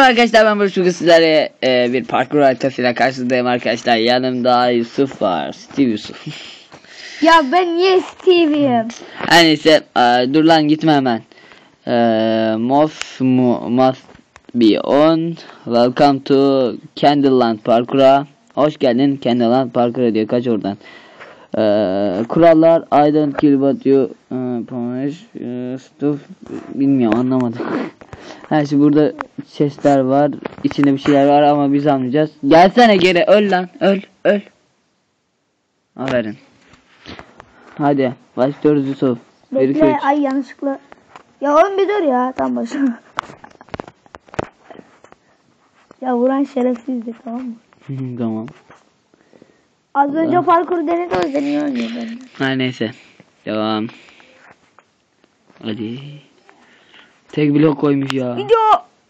Arkadaşlar ben Barış bugün sizlere e, bir parkur haritasıyla karşınızdayım arkadaşlar. Yanımda Yusuf var. Steve Yusuf. Ya ben niye Steve'yim? Her neyse e, dur lan gitme hemen. E, most mu, must be on. Welcome to Candleland Parkur'a. Hoş geldin Candleland Parkur'a diyor. Kaç oradan. E, kurallar I don't kill but you e, punish e, stuff bilmiyorum anlamadım. Her şey burada chestler var. içinde bir şeyler var ama biz almayacağız. Gelsene geri öl lan öl öl. Aferin. Hadi başlıyoruz Yusuf. Bir, iki, Bekle üç. ay yanlışlıkla. Ya oğlum bir dur ya tam başına. ya vuran şerefsizdi tamam mı? tamam. Az önce parkur denedi o yüzden iyi oynuyor ben. Her neyse. Devam. Hadi. Tek blok koymuş ya. Video.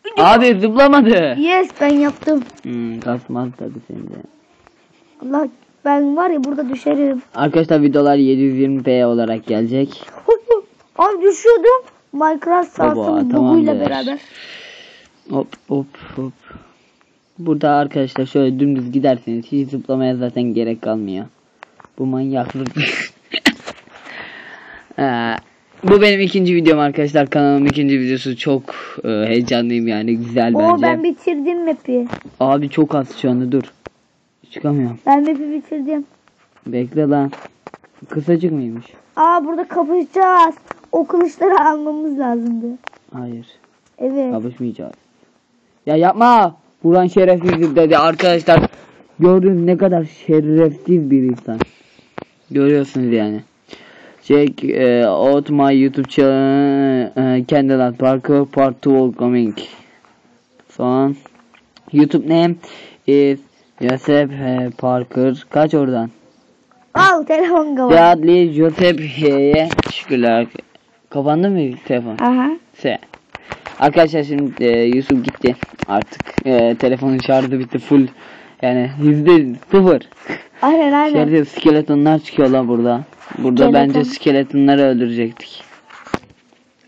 video. Abi zıplamadı. Yes ben yaptım. Hmm, kasmaz tabi seni de. Allah ben var ya burada düşerim. Arkadaşlar videolar 720p olarak gelecek. Abi düşüyordum. Minecraft tamamdır. buguyla beraber. Hop hop hop. Burada arkadaşlar şöyle dümdüz giderseniz hiç zıplamaya zaten gerek kalmıyor. Bu manyaklık. Bu benim ikinci videom arkadaşlar. Kanalımın ikinci videosu. Çok e, heyecanlıyım yani. Güzel Oo bence. ben bitirdim map'i. Abi çok az şu anda dur. Çıkamıyorum. Ben map'i bitirdim. Bekle lan. Kısacık mıymış? Aa burada kapışacağız. O kılıçları almamız lazımdı. Hayır. Evet. Kapışmayacağız. Ya yapma. Buran şerefsiz dedi arkadaşlar. Gördüğünüz ne kadar şerefsiz bir insan. Görüyorsunuz yani. Check uh, out my YouTube channel uh, Candleland Parker Part 2 will coming. Son. YouTube name is Joseph uh, Parker. Kaç oradan? Al telefon kapat. Değerli Joseph H'ye şükürler. Kapandı mı telefon? Aha. Se. Arkadaşlar şimdi e, Yusuf gitti artık e, telefonun şarjı bitti full yani yüzde sıfır. Aynen aynen. İçeride skeletonlar çıkıyor lan burada. Burada Skeleton. bence skeletonları öldürecektik.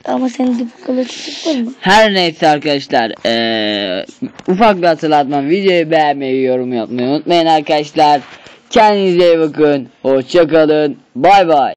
Ama senin dip kılıç sıfır mı? Her neyse arkadaşlar e, ufak bir hatırlatma videoyu beğenmeyi yorum yapmayı unutmayın arkadaşlar. Kendinize iyi bakın. Hoşçakalın. Bay bay.